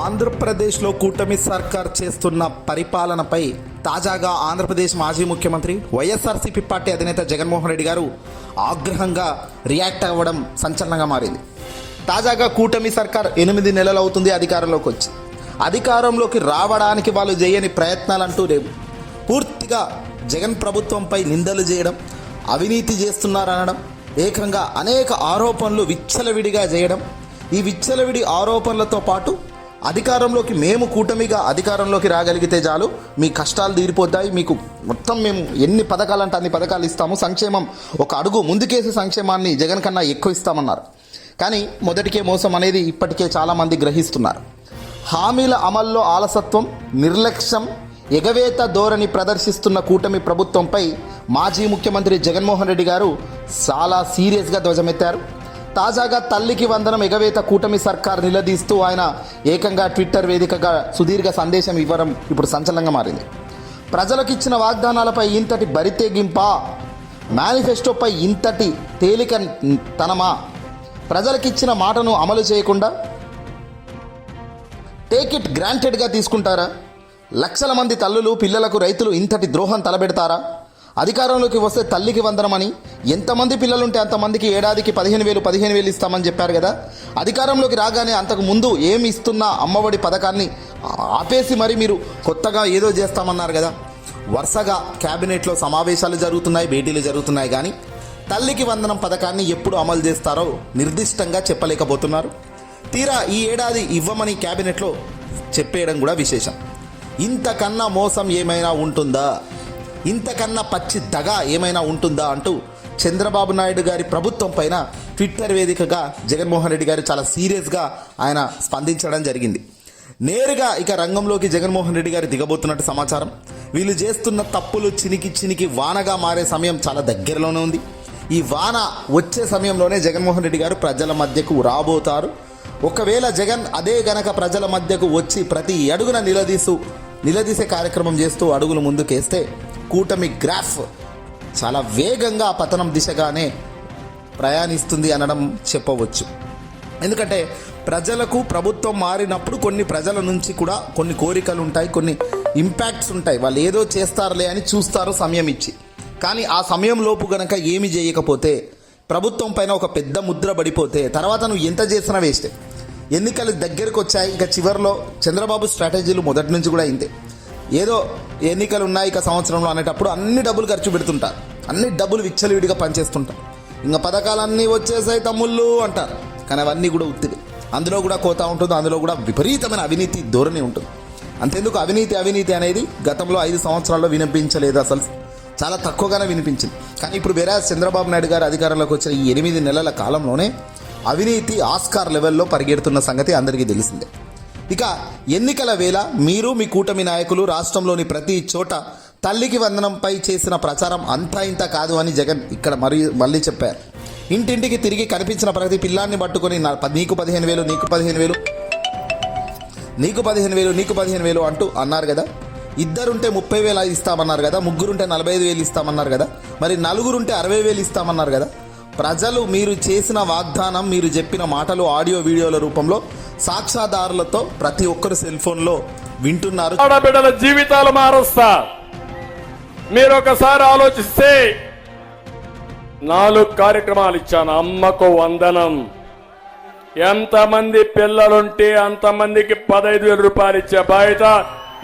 ఆంధ్రప్రదేశ్లో కూటమి సర్కార్ చేస్తున్న పరిపాలనపై తాజాగా ఆంధ్రప్రదేశ్ మాజీ ముఖ్యమంత్రి వైఎస్ఆర్సీపీ పార్టీ అధినేత జగన్మోహన్ రెడ్డి గారు ఆగ్రహంగా రియాక్ట్ అవ్వడం సంచలనంగా మారింది. తాజాగా కూటమి సర్కార్ ఎనిమిది నెలలు అవుతుంది అధికారంలోకి వచ్చి అధికారంలోకి రావడానికి వాళ్ళు చేయని ప్రయత్నాలంటూ లేవు. పూర్తిగా జగన్ ప్రభుత్వంపై నిందలు చేయడం అవినీతి చేస్తున్నారనడం ఏకంగా అనేక ఆరోపణలు విచ్చలవిడిగా చేయడం ఈ విచ్చలవిడి ఆరోపణలతో పాటు అధికారంలోకి మేము కూటమిగా అధికారంలోకి రాగలిగితే చాలు. మీ కష్టాలు తీరిపోతాయి. మీకు మొత్తం మేము ఎన్ని పథకాలు అంటే అన్ని పథకాలు ఇస్తాము. సంక్షేమం ఒక అడుగు ముందుకేసి సంక్షేమాన్ని జగన్ కన్నా ఎక్కువ ఇస్తామన్నారు. కానీ మొదటికే మోసం అనేది ఇప్పటికే చాలామంది గ్రహిస్తున్నారు. హామీల అమల్లో ఆలసత్వం నిర్లక్ష్యం ఎగవేత ధోరణి ప్రదర్శిస్తున్న కూటమి ప్రభుత్వంపై మాజీ ముఖ్యమంత్రి జగన్మోహన్ రెడ్డి గారు చాలా సీరియస్గా ధ్వజమెత్తారు. తాజాగా తల్లికి వందనం ఎగవేత కూటమి సర్కార్ నిలదీస్తూ ఆయన ఏకంగా ట్విట్టర్ వేదికగా సుదీర్ఘ సందేశం ఇవ్వడం ఇప్పుడు సంచలనంగా మారింది. ప్రజలకు ఇచ్చిన వాగ్దానాలపై ఇంతటి బరితెగింపా? మేనిఫెస్టోపై ఇంతటి తేలిక తనమా? ప్రజలకిచ్చిన మాటను అమలు చేయకుండా? టేక్ ఇట్ గ్రాంటెడ్గా తీసుకుంటారా? లక్షల మంది తల్లులు పిల్లలకు రైతులు ఇంతటి ద్రోహం తలబెడతారా? అధికారంలోకి వస్తే తల్లికి వందనమని ఎంతమంది పిల్లలుంటే అంతమందికి ఏడాదికి పదిహేను వేలు పదిహేను వేలు ఇస్తామని చెప్పారు కదా. అధికారంలోకి రాగానే అంతకు ముందు ఏమి ఇస్తున్న అమ్మఒడి పథకాన్ని ఆపేసి మరి మీరు కొత్తగా ఏదో చేస్తామన్నారు కదా. వరుసగా క్యాబినెట్లో సమావేశాలు జరుగుతున్నాయి భేటీలు జరుగుతున్నాయి కానీ తల్లికి వందనం పథకాన్ని ఎప్పుడు అమలు చేస్తారో నిర్దిష్టంగా చెప్పలేకపోతున్నారు. తీరా ఈ ఏడాది ఇవ్వమని క్యాబినెట్లో చెప్పేయడం కూడా విశేషం. ఇంతకన్నా మోసం ఏమైనా ఉంటుందా? ఇంతకన్నా పచ్చి దగ ఏమైనా ఉంటుందా అంటూ చంద్రబాబు నాయుడు గారి ప్రభుత్వం పైన ట్విట్టర్ వేదికగా జగన్మోహన్ రెడ్డి గారు చాలా సీరియస్గా ఆయన స్పందించడం జరిగింది. నేరుగా ఇక రంగంలోకి జగన్మోహన్ రెడ్డి గారు దిగబోతున్నట్టు సమాచారం. వీళ్ళు చేస్తున్న తప్పులు చినికి చినికి వానగా మారే సమయం చాలా దగ్గరలోనే ఉంది. ఈ వాన వచ్చే సమయంలోనే జగన్మోహన్ రెడ్డి గారు ప్రజల మధ్యకు రాబోతారు. ఒకవేళ జగన్ అదే గనక ప్రజల మధ్యకు వచ్చి ప్రతి అడుగున నిలదీస్తూ నిలదీసే కార్యక్రమం చేస్తూ అడుగులు ముందుకేస్తే కూటమి గ్రాఫ్ చాలా వేగంగా పతనం దిశగానే ప్రయాణిస్తుంది అనడం చెప్పవచ్చు. ఎందుకంటే ప్రజలకు ప్రభుత్వం మారినప్పుడు కొన్ని ప్రజల నుంచి కూడా కొన్ని కోరికలు ఉంటాయి కొన్ని ఇంపాక్ట్స్ ఉంటాయి. వాళ్ళు ఏదో చేస్తారులే అని చూస్తారు సమయం ఇచ్చి. కానీ ఆ సమయం లోపు గనక ఏమి చేయకపోతే ప్రభుత్వం పైన ఒక పెద్ద ముద్ర పడిపోతే తర్వాత నువ్వు ఎంత చేసినా వేస్టే ఎన్నికలు దగ్గరకు వచ్చాయి ఇక చివరిలో చంద్రబాబు స్ట్రాటజీలు మొదటి నుంచి కూడా ఇంతే. ఏదో ఎన్నికలు ఉన్నాయి ఇక సంవత్సరంలో అనేటప్పుడు అన్ని డబ్బులు ఖర్చు పెడుతుంటారు అన్ని డబ్బులు విచ్చలవిడిగా పనిచేస్తుంటారు ఇంకా పథకాలన్నీ వచ్చేసాయి తమ్ముళ్ళు అంటారు. కానీ అవన్నీ కూడా ఉత్తివి అందులో కూడా కోత ఉంటుంది అందులో కూడా విపరీతమైన అవినీతి ధోరణి ఉంటుంది. అంతెందుకు అవినీతి అవినీతి అనేది గతంలో ఐదు సంవత్సరాల్లో వినిపించలేదు అసలు. చాలా తక్కువగానే వినిపించింది. కానీ ఇప్పుడు వేరే చంద్రబాబు నాయుడు గారు అధికారంలోకి వచ్చిన ఈ ఎనిమిది నెలల కాలంలోనే అవినీతి ఆస్కార్ లెవెల్లో పరిగెడుతున్న సంగతి అందరికీ తెలిసిందే. ఇక ఎన్నికల వేళ మీరు మీ కూటమి నాయకులు రాష్ట్రంలోని ప్రతి చోట తల్లికి వందనంపై చేసిన ప్రచారం అంతా ఇంత కాదు అని జగన్ ఇక్కడ మరి మళ్ళీ చెప్పారు. ఇంటింటికి తిరిగి కనిపించిన ప్రతి పిల్లాన్ని పట్టుకొని నీకు పదిహేను వేలు నీకు పదిహేను వేలు నీకు పదిహేను వేలు నీకు పదిహేను వేలు అంటూ అన్నారు కదా. ఇద్దరుంటే ముప్పై వేలు ఇస్తామన్నారు కదా ముగ్గురుంటే నలభై ఐదు వేలు ఇస్తామన్నారు కదా మరి నలుగురుంటే అరవై వేలు ఇస్తామన్నారు కదా. ప్రజలు మీరు చేసిన వాగ్దానం మీరు చెప్పిన మాటలు ఆడియో వీడియోల రూపంలో సాక్ష్యాధారులతో ప్రతి ఒక్కరు సెల్ ఫోన్లో వింటున్నారు. ఆడబిడ్డల జీవితాలు మారుస్తా. మీరు ఒకసారి ఆలోచిస్తే నాలుగు కార్యక్రమాలు ఇచ్చాను. అమ్మకు వందనం. ఎంతమంది పిల్లలుంటే అంతమందికి పదహైదు వేల రూపాయలు ఇచ్చే బాధ్యత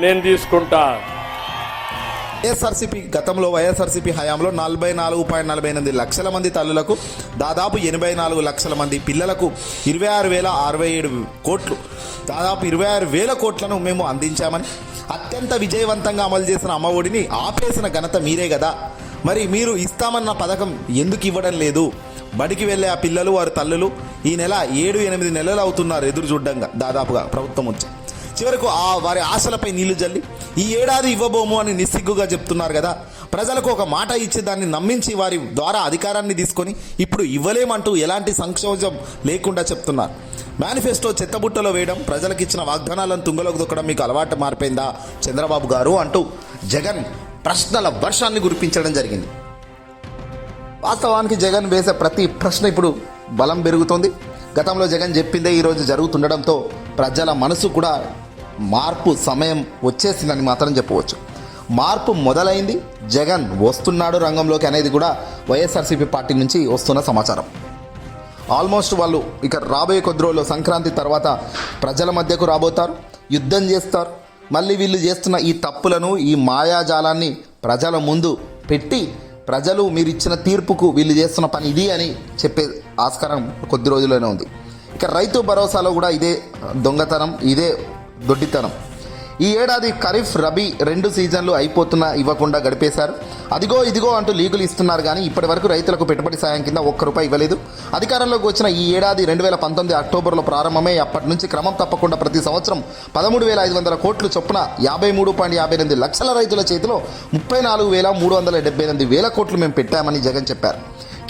నేను తీసుకుంటా. వైఎస్ఆర్సీపీ గతంలో వైఎస్ఆర్సీపీ హయాంలో నలభై నాలుగు పాయింట్ నలభై ఎనిమిది లక్షల మంది తల్లులకు దాదాపు ఎనభై నాలుగు లక్షల మంది పిల్లలకు ఇరవై ఆరు వేల అరవై ఏడు కోట్లు దాదాపు ఇరవై ఆరు వేల కోట్లను మేము అందించామని అత్యంత విజయవంతంగా అమలు చేసిన అమ్మఒడిని ఆపేసిన ఘనత మీరే కదా మరి మీరు ఇస్తామన్న పథకం ఎందుకు ఇవ్వడం లేదు? బడికి వెళ్ళే ఆ పిల్లలు వారి తల్లులు ఈ నెల ఏడు ఎనిమిది నెలలు అవుతున్నారు ఎదురు చూడ్డంగా దాదాపుగా ప్రభుత్వం వచ్చి. చివరకు ఆ వారి ఆశలపై నీళ్ళు జల్లి ఈ ఏడాది ఇవ్వబోము అని నిస్సిగ్గుగా చెప్తున్నారు కదా. ప్రజలకు ఒక మాట ఇచ్చి దాన్ని నమ్మించి వారి ద్వారా అధికారాన్ని తీసుకొని ఇప్పుడు ఇవ్వలేమంటూ ఎలాంటి సంక్షోభం లేకుండా చెప్తున్నారు. మేనిఫెస్టో చెత్తబుట్టలో వేయడం ప్రజలకు ఇచ్చిన వాగ్దానాలను తుంగలోకి దొక్కడం మీకు అలవాటు మారిపోయిందా చంద్రబాబు గారు అంటూ జగన్ ప్రశ్నల వర్షాన్ని కురిపించడం జరిగింది. వాస్తవానికి జగన్ వేసే ప్రతి ప్రశ్న ఇప్పుడు బలం పెరుగుతోంది. గతంలో జగన్ చెప్పిందే ఈరోజు జరుగుతుండడంతో ప్రజల మనసు కూడా మార్పు సమయం వచ్చేసిందని మాత్రం చెప్పవచ్చు. మార్పు మొదలైంది జగన్ వస్తున్నాడు రంగంలోకి అనేది కూడా వైఎస్ఆర్సీపీ పార్టీ నుంచి వస్తున్న సమాచారం. ఆల్మోస్ట్ వాళ్ళు ఇక రాబోయే కొద్ది రోజుల్లో సంక్రాంతి తర్వాత ప్రజల మధ్యకు రాబోతారు యుద్ధం చేస్తారు. మళ్ళీ వీళ్ళు చేస్తున్న ఈ తప్పులను ఈ మాయాజాలాన్ని ప్రజల ముందు పెట్టి ప్రజలు మీరు ఇచ్చిన తీర్పుకు వీళ్ళు చేస్తున్న పని ఇది అని చెప్పే ఆస్కారం కొద్ది రోజుల్లోనే ఉంది. ఇక రైతు భరోసాలో కూడా ఇదే దొంగతనం ఇదే దొడ్డితనం. ఈ ఏడాది ఖరీఫ్ రబీ రెండు సీజన్లు అయిపోతున్నా ఇవ్వకుండా గడిపేశారు. అదిగో ఇదిగో అంటూ లీగులు ఇస్తున్నారు కానీ ఇప్పటి వరకు రైతులకు పెట్టుబడి సాయం కింద ఒక్క రూపాయి ఇవ్వలేదు. అధికారంలోకి వచ్చిన ఈ ఏడాది రెండు వేల పంతొమ్మిది అక్టోబర్లో ప్రారంభమై. అప్పటి నుంచి క్రమం తప్పకుండా ప్రతి సంవత్సరం పదమూడు వేల ఐదు వందల కోట్లు చొప్పున యాభై మూడు పాయింట్ యాభై ఎనిమిది లక్షల రైతుల చేతిలో ముప్పై నాలుగు వేల మూడు వందల డెబ్బై ఎనిమిది వేల కోట్లు మేము పెట్టామని జగన్ చెప్పారు.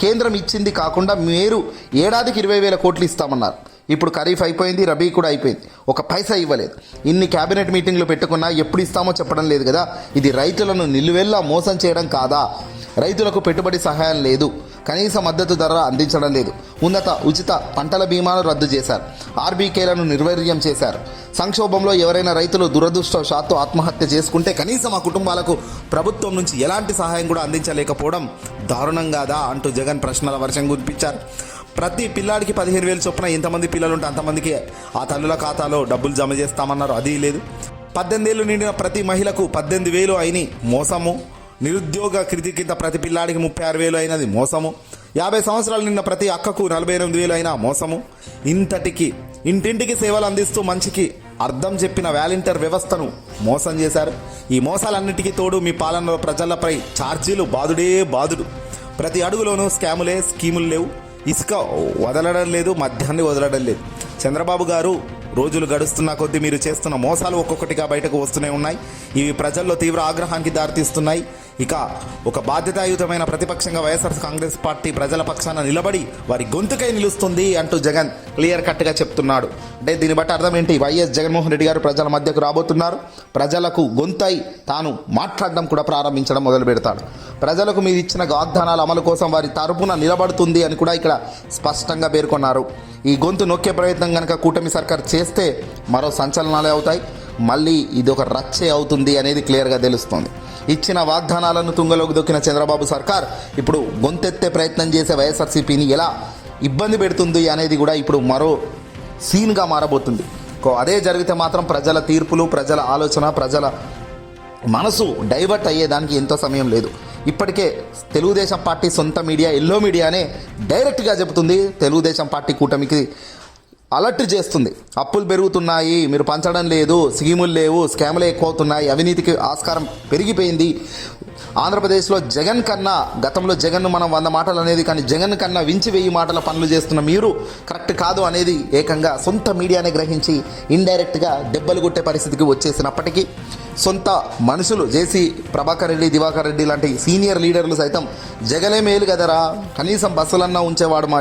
కేంద్రం ఇచ్చింది కాకుండా మీరు ఏడాదికి ఇరవై వేల కోట్లు ఇస్తామన్నారు. ఇప్పుడు ఖరీఫ్ అయిపోయింది రబీ కూడా అయిపోయింది. ఒక పైసా ఇవ్వలేదు. ఇన్ని కేబినెట్ మీటింగ్లు పెట్టుకున్నా ఎప్పుడు ఇస్తామో చెప్పడం లేదు కదా. ఇది రైతులను నిలువెల్లా మోసం చేయడం కాదా? రైతులకు పెట్టుబడి సహాయం లేదు. కనీస మద్దతు ధర అందించడం లేదు. ఉన్నత ఉచిత పంటల బీమాను రద్దు చేశారు. ఆర్బీకేలను నిర్వీర్యం చేశారు. సంక్షోభంలో ఎవరైనా రైతులు దురదృష్టవశాత్తు ఆత్మహత్య చేసుకుంటే కనీసం ఆ కుటుంబాలకు ప్రభుత్వం నుంచి ఎలాంటి సహాయం కూడా అందించలేకపోవడం దారుణం కాదా అంటూ జగన్ ప్రశ్నల వర్షం కురిపించారు. ప్రతి పిల్లాడికి పదిహేను వేలు చొప్పున ఎంతమంది పిల్లలు ఉంటే అంతమందికి ఆ తల్లుల ఖాతాలో డబ్బులు జమ చేస్తామన్నారు. అది లేదు. పద్దెనిమిది ఏళ్ళు నిండిన ప్రతి మహిళకు పద్దెనిమిది వేలు అయినాయి మోసము. నిరుద్యోగ కృతి కింద ప్రతి పిల్లాడికి ముప్పై ఆరు వేలు అయినది మోసము. యాభై సంవత్సరాలు నిన్న ప్రతి అక్కకు నలభై ఎనిమిది వేలు అయినా మోసము. ఇంతటికి ఇంటింటికి సేవలు అందిస్తూ మంచికి అర్థం చెప్పిన వ్యాలంటీర్ వ్యవస్థను మోసం చేశారు. ఈ మోసాలన్నిటికీ తోడు మీ పాలనలో ప్రజలపై ఛార్జీలు బాదుడే బాదుడు. ప్రతి అడుగులోనూ స్కాములే స్కీములు లేవు. ఇసుక వదలడం లేదు మద్యాన్ని వదలడం లేదు. చంద్రబాబు గారు రోజులు గడుస్తున్న కొద్దీ మీరు చేస్తున్న మోసాలు ఒక్కొక్కటిగా బయటకు వస్తూనే ఉన్నాయి. ఇవి ప్రజల్లో తీవ్ర ఆగ్రహానికి దారితీస్తున్నాయి. ఇక ఒక బాధ్యతాయుతమైన ప్రతిపక్షంగా వైఎస్ఆర్ కాంగ్రెస్ పార్టీ ప్రజల పక్షాన నిలబడి వారి గొంతుకై నిలుస్తుంది అంటూ జగన్ క్లియర్ కట్గా చెప్తున్నాడు. అంటే దీన్ని బట్టి అర్థం ఏంటి? వైఎస్ జగన్మోహన్ రెడ్డి గారు ప్రజల మధ్యకు రాబోతున్నారు. ప్రజలకు గొంతై తాను మాట్లాడడం కూడా ప్రారంభించడం మొదలు పెడతాడు ప్రజలకు మీరు ఇచ్చిన వాగ్దానాల అమలు కోసం వారి తరపున నిలబడుతుంది అని కూడా ఇక్కడ స్పష్టంగా పేర్కొన్నారు. ఈ గొంతు నొక్కే ప్రయత్నం కనుక కూటమి సర్కార్ చేస్తే మరో సంచలనాలే అవుతాయి. మళ్ళీ ఇది ఒక రచ్చే అవుతుంది అనేది క్లియర్గా తెలుస్తోంది. ఇచ్చిన వాగ్దానాలను తుంగలోకి దొక్కిన చంద్రబాబు సర్కార్ ఇప్పుడు గొంతెత్తే ప్రయత్నం చేసే వైఎస్ఆర్సీపీని ఎలా ఇబ్బంది పెడుతుంది అనేది కూడా ఇప్పుడు మరో సీన్గా మారబోతుంది. అదే జరిగితే మాత్రం ప్రజల తీర్పులు ప్రజల ఆలోచన ప్రజల మనసు డైవర్ట్ అయ్యేదానికి ఎంతో సమయం లేదు. ఇప్పటికే తెలుగుదేశం పార్టీ సొంత మీడియా ఎల్లో మీడియానే డైరెక్ట్గా చెబుతుంది తెలుగుదేశం పార్టీ కూటమికి అలర్ట్ చేస్తుంది. అప్పులు పెరుగుతున్నాయి మీరు పంచడం లేదు స్కీములు లేవు స్కాములు ఎక్కువ అవుతున్నాయి అవినీతికి ఆస్కారం పెరిగిపోయింది. ఆంధ్రప్రదేశ్లో జగన్ కన్నా గతంలో జగన్ మనం వంద మాటలు అనేది కానీ జగన్ కన్నా వించి వెయ్యి మాటల పనులు చేస్తున్న మీరు కరెక్ట్ కాదు అనేది ఏకంగా సొంత మీడియానే గ్రహించి ఇండైరెక్ట్గా దెబ్బలు కొట్టే పరిస్థితికి వచ్చేసినప్పటికీ సొంత మనుషులు జేసీ ప్రభాకర్ రెడ్డి దివాకర్ రెడ్డి లాంటి సీనియర్ లీడర్లు సైతం జగలే మేలు కదరా. కనీసం బస్సులన్నా ఉంచేవాడు మా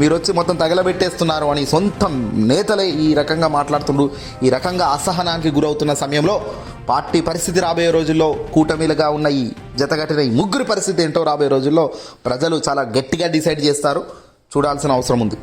మీరు వచ్చి మొత్తం తగలబెట్టేస్తున్నారు అని సొంత నేతలే ఈ రకంగా మాట్లాడుతుండ్రు. ఈ రకంగా అసహనానికి గురవుతున్న సమయంలో పార్టీ పరిస్థితి రాబోయే రోజుల్లో కూటమిలుగా ఉన్న ఈ జతగట్టిన ఈ ముగ్గురి పరిస్థితి ఏంటో రాబోయే రోజుల్లో ప్రజలు చాలా గట్టిగా డిసైడ్ చేస్తారు. చూడాల్సిన అవసరం ఉంది.